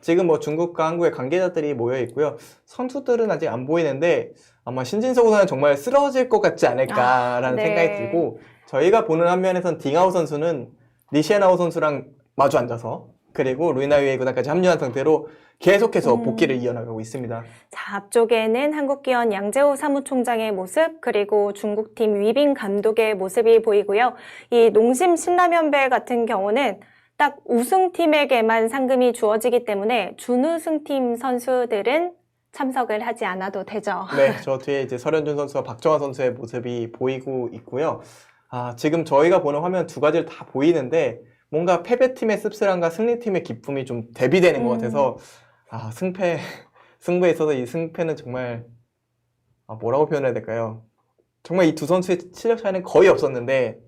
지금 뭐 중국과 한국의 관계자들이 모여 있고요. 선수들은 아직 안 보이는데 아마 신진서 구단은 정말 쓰러질 것 같지 않을까라는 아, 네. 생각이 들고 저희가 보는 한면에선 딩아우 선수는 리시에나우 선수랑 마주 앉아서 그리고 루이나 위에 구단까지 합류한 상태로 계속해서 음. 복귀를 이어나가고 있습니다. 자, 앞쪽에는 한국기원 양재호 사무총장의 모습, 그리고 중국팀 위빙 감독의 모습이 보이고요. 이 농심 신라면배 같은 경우는 딱 우승팀에게만 상금이 주어지기 때문에 준우승팀 선수들은 참석을 하지 않아도 되죠. 네, 저 뒤에 이제 설현준 선수와 박정환 선수의 모습이 보이고 있고요. 아, 지금 저희가 보는 화면 두 가지를 다 보이는데 뭔가 패배팀의 씁쓸함과 승리팀의 기쁨이 좀 대비되는 것 음. 같아서 아, 승패, 승부에 있어서 이 승패는 정말 아, 뭐라고 표현해야 될까요? 정말 이 두 선수의 실력 차이는 거의 없었는데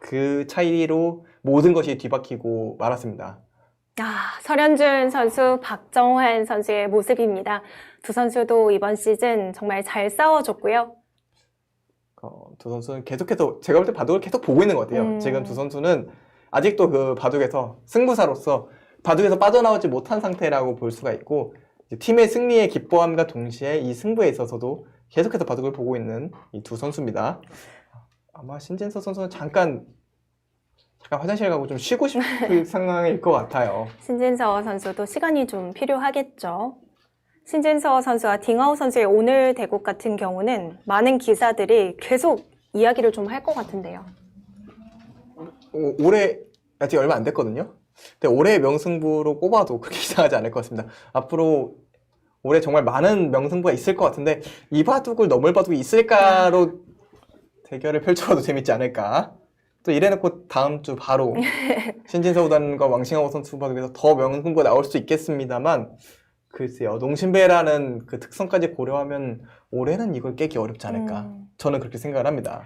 그 차이로 모든 것이 뒤바뀌고 말았습니다. 아, 설현준 선수, 박정환 선수의 모습입니다. 두 선수도 이번 시즌 정말 잘 싸워줬고요. 어, 두 선수는 계속해서 제가 볼 때 바둑을 계속 보고 있는 것 같아요. 음. 지금 두 선수는 아직도 그 바둑에서 승부사로서 바둑에서 빠져나오지 못한 상태라고 볼 수가 있고 팀의 승리의 기뻐함과 동시에 이 승부에 있어서도 계속해서 바둑을 보고 있는 이 두 선수입니다. 아마 신진서 선수는 잠깐 잠깐 화장실 가고 좀 쉬고 싶을 상황일 것 같아요. 신진서 선수도 시간이 좀 필요하겠죠. 신진서 선수와 딩아우 선수의 오늘 대국 같은 경우는 많은 기사들이 계속 이야기를 좀 할 것 같은데요. 오- 올해 아직 얼마 안 됐거든요. 근데 올해 명승부로 꼽아도 그렇게 이상하지 않을 것 같습니다. 앞으로 올해 정말 많은 명승부가 있을 것 같은데 이 바둑을 넘을 바둑이 있을까로 대결을 펼쳐도 재밌지 않을까. 또 이래놓고 다음 주 바로 신진서 구단과 왕싱하고 선수 바둑에서 더 명승부가 나올 수 있겠습니다만 글쎄요 농심배라는 그 특성까지 고려하면 올해는 이걸 깨기 어렵지 않을까. 음. 저는 그렇게 생각을 합니다.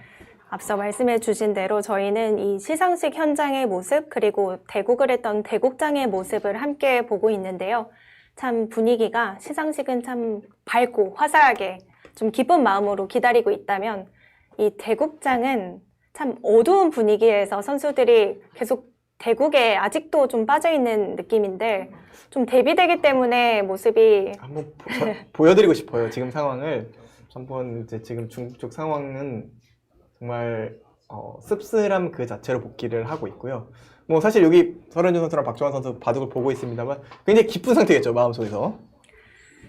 앞서 말씀해 주신 대로 저희는 이 시상식 현장의 모습 그리고 대국을 했던 대국장의 모습을 함께 보고 있는데요. 참 분위기가 시상식은 참 밝고 화사하게 좀 기쁜 마음으로 기다리고 있다면 이 대국장은 참 어두운 분위기에서 선수들이 계속 대국에 아직도 좀 빠져 있는 느낌인데 좀 대비되기 때문에 모습이 한번 보, 보여드리고 싶어요. 지금 상황을 한번 이제 지금 중국 쪽 상황은 정말 어, 씁쓸함 그 자체로 복귀를 하고 있고요. 뭐 사실 여기 설현준 선수랑 박정환 선수 바둑을 보고 있습니다만 굉장히 기쁜 상태겠죠 마음속에서.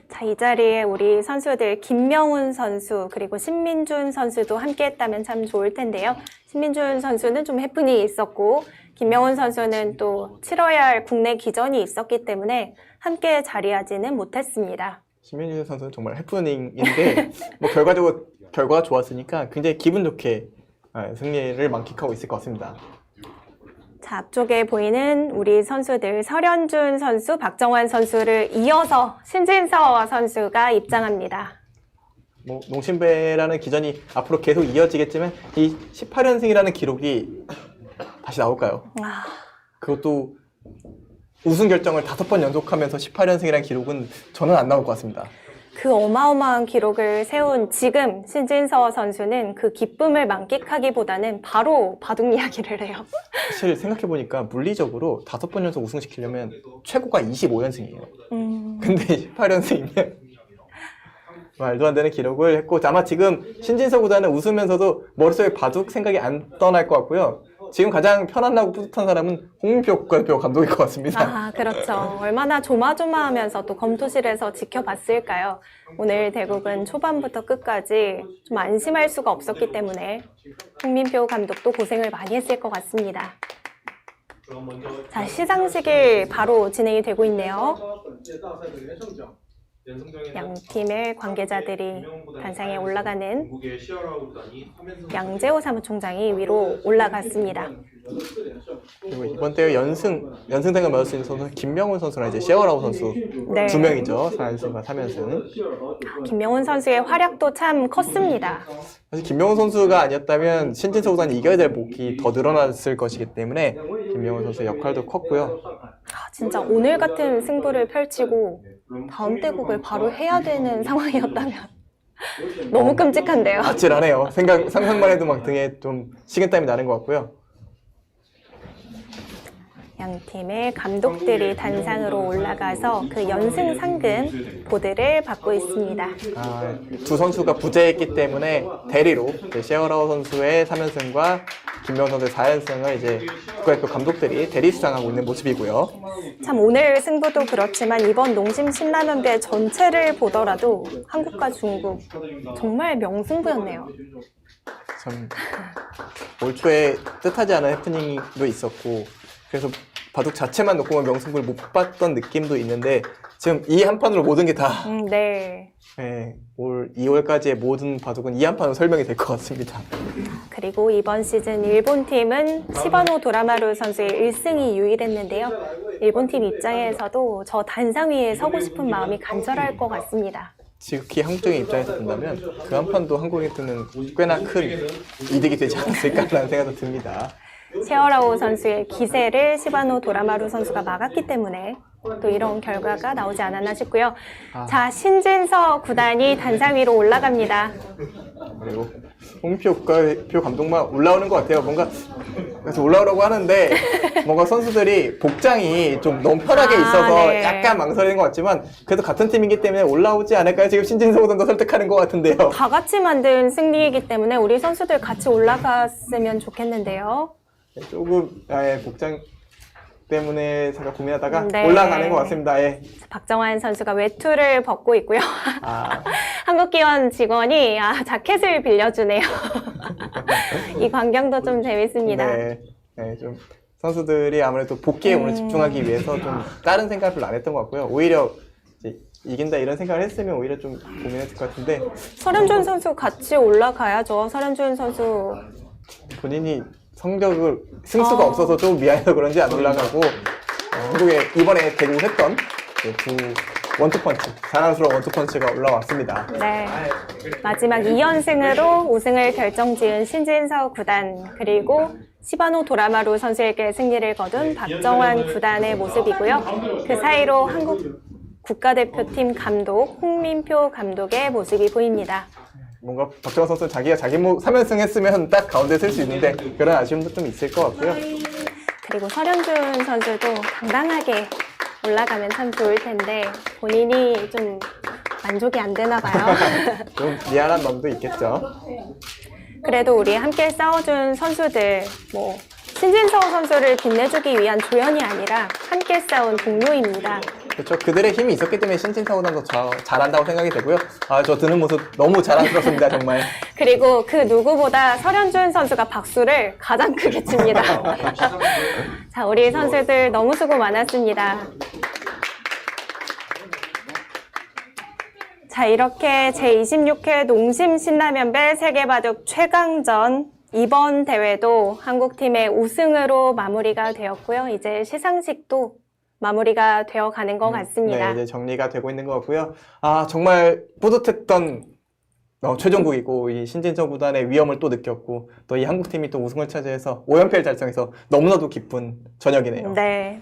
자, 이 자리에 우리 선수들 김명훈 선수 그리고 신민준 선수도 함께 했다면 참 좋을 텐데요. 신민준 선수는 좀 해프닝이 있었고 김명훈 선수는 또 치러야 할 국내 기전이 있었기 때문에 함께 자리하지는 못했습니다. 신민준 선수는 정말 해프닝인데 뭐 결과적으로 결과가 좋았으니까 굉장히 기분 좋게 아, 승리를 만끽하고 있을 것 같습니다. 자, 앞쪽에 보이는 우리 선수들 설현준 선수, 박정환 선수를 이어서 신진서 선수가 입장합니다. 뭐 농심배라는 기전이 앞으로 계속 이어지겠지만 이 18연승이라는 기록이 다시 나올까요? 아, 그것도 우승 결정을 다섯 번 연속하면서 18연승이라는 기록은 저는 안 나올 것 같습니다. 그 어마어마한 기록을 세운 지금 신진서 선수는 그 기쁨을 만끽하기보다는 바로 바둑 이야기를 해요. 사실 생각해보니까 물리적으로 다섯 번 연속 우승시키려면 최고가 25연승이에요. 음, 근데 18연승이면 말도 안 되는 기록을 했고 아마 지금 신진서 구단은 웃으면서도 머릿속에 바둑 생각이 안 떠날 것 같고요. 지금 가장 편안하고 뿌듯한 사람은 홍민표 국가대표 감독일 것 같습니다. 아, 그렇죠. 얼마나 조마조마하면서 또 검토실에서 지켜봤을까요? 오늘 대국은 초반부터 끝까지 좀 안심할 수가 없었기 때문에 홍민표 감독도 고생을 많이 했을 것 같습니다. 자, 시상식이 바로 진행이 되고 있네요. 양 팀의 관계자들이 단상에 올라가는 양재호 사무총장이 위로 올라갔습니다. 그리고 이번 대회 연승 연승상을 받을 수 있는 선수는 김명훈 선수랑 이제 셰어라우 선수 네. 두 명이죠. 4연승과 3연승. 김명훈 선수의 활약도 참 컸습니다. 사실 김명훈 선수가 아니었다면 신진서 구단이 이겨야 될 목이 더 늘어났을 것이기 때문에 김명훈 선수의 역할도 컸고요. 아, 진짜 오늘 같은 승부를 펼치고 다음 대국을 바로 해야 되는 상황이었다면 너무 끔찍한데요. 아찔하네요. 생각 상상만 해도 막 등에 좀 식은땀이 나는 것 같고요. 양 팀의 감독들이 단상으로 올라가서 그 연승 상금 보드를 받고 있습니다. 아, 두 선수가 부재했기 때문에 대리로 셰어라우 선수의 3연승과 김명 선수의 4연승을 이제 국가대표 감독들이 대리 수상하고 있는 모습이고요. 참 오늘 승부도 그렇지만 이번 농심 신라면배 전체를 보더라도 한국과 중국 정말 명승부였네요. 참 올 초에 뜻하지 않은 해프닝도 있었고 그래서 바둑 자체만 놓고 보면 명승부를 못 봤던 느낌도 있는데 지금 이 한 판으로 모든 게 다 음, 네. 올 2월까지의 모든 바둑은 이 한 판으로 설명이 될 것 같습니다. 그리고 이번 시즌 일본 팀은 시바노 도라마루 선수의 1승이 유일했는데요. 일본 팀 입장에서도 저 단상 위에 서고 싶은 마음이 간절할 것 같습니다. 지극히 한국적인 입장에서 본다면 그 한 판도 한국인한테는 꽤나 큰 이득이 되지 않았을까라는 생각도 듭니다. 셰어라오 선수의 기세를 시바노 도라마루 선수가 막았기 때문에 또 이런 결과가 나오지 않았나 싶고요. 아. 자, 신진서 구단이 단상 위로 올라갑니다. 그리고 홍표 국가대표 감독만 올라오는 것 같아요. 뭔가 그래서 올라오라고 하는데 뭔가 선수들이 복장이 좀 너무 편하게 아, 있어서 네. 약간 망설이는 것 같지만 그래도 같은 팀이기 때문에 올라오지 않을까요? 지금 신진성 선수 설득하는 것 같은데요. 다 같이 만든 승리이기 때문에 우리 선수들 같이 올라갔으면 좋겠는데요. 조금 아, 복장 때문에 제가 고민하다가 네. 올라가는 것 같습니다. 예. 박정환 선수가 외투를 벗고 있고요. 아, 한국기원 직원이 아, 자켓을 빌려주네요. 이 광경도 좀 재밌습니다. 네, 네, 좀 선수들이 아무래도 복귀에 오늘 음. 집중하기 위해서 좀 다른 생각을 안 했던 것 같고요. 오히려 이제 이긴다 이런 생각을 했으면 오히려 좀 고민했을 것 같은데 설현준 선수 같이 올라가야죠. 설현준 선수 본인이 성적을 승수가 어. 없어서 좀 미안해서 그런지 안 올라가고 어, 한국에 이번에 대구했던 그두 원투펀치 자랑스러운 원투펀치가 올라왔습니다. 네. 마지막 2연승으로 우승을 결정지은 신진서 구단 그리고 시바노 도라마루 선수에게 승리를 거둔 박정환 구단의 모습이고요. 그 사이로 한국 국가대표팀 감독 홍민표 감독의 모습이 보입니다. 뭔가 박정환 선수는 자기가 자기 뭐 3연승 했으면 딱 가운데 쓸 수 있는데 그런 아쉬움도 좀 있을 것 같고요. 그리고 설현준 선수도 당당하게 올라가면 참 좋을 텐데 본인이 좀 만족이 안 되나 봐요. 좀 미안한 마음도 있겠죠. 그래도 우리 함께 싸워준 선수들, 뭐, 신진서 선수를 빛내주기 위한 조연이 아니라 함께 싸운 동료입니다. 그렇죠. 그들의 힘이 있었기 때문에 더 잘한다고 생각이 되고요. 아, 저 드는 모습 너무 자랑스럽습니다, 정말. 그리고 그 누구보다 설현준 선수가 박수를 가장 크게 칩니다. 자, 우리 선수들 너무 수고 많았습니다. 자, 이렇게 제26회 농심 신라면배 세계바둑 최강전 이번 대회도 한국팀의 우승으로 마무리가 되었고요. 이제 시상식도 마무리가 되어 가는 것 같습니다. 네, 이제 정리가 되고 있는 것 같고요. 아, 정말 뿌듯했던 어, 최종국이고 이 신진서 구단의 위험을 또 느꼈고 또 이 한국팀이 또 우승을 차지해서 5연패를 달성해서 너무나도 기쁜 저녁이네요. 네.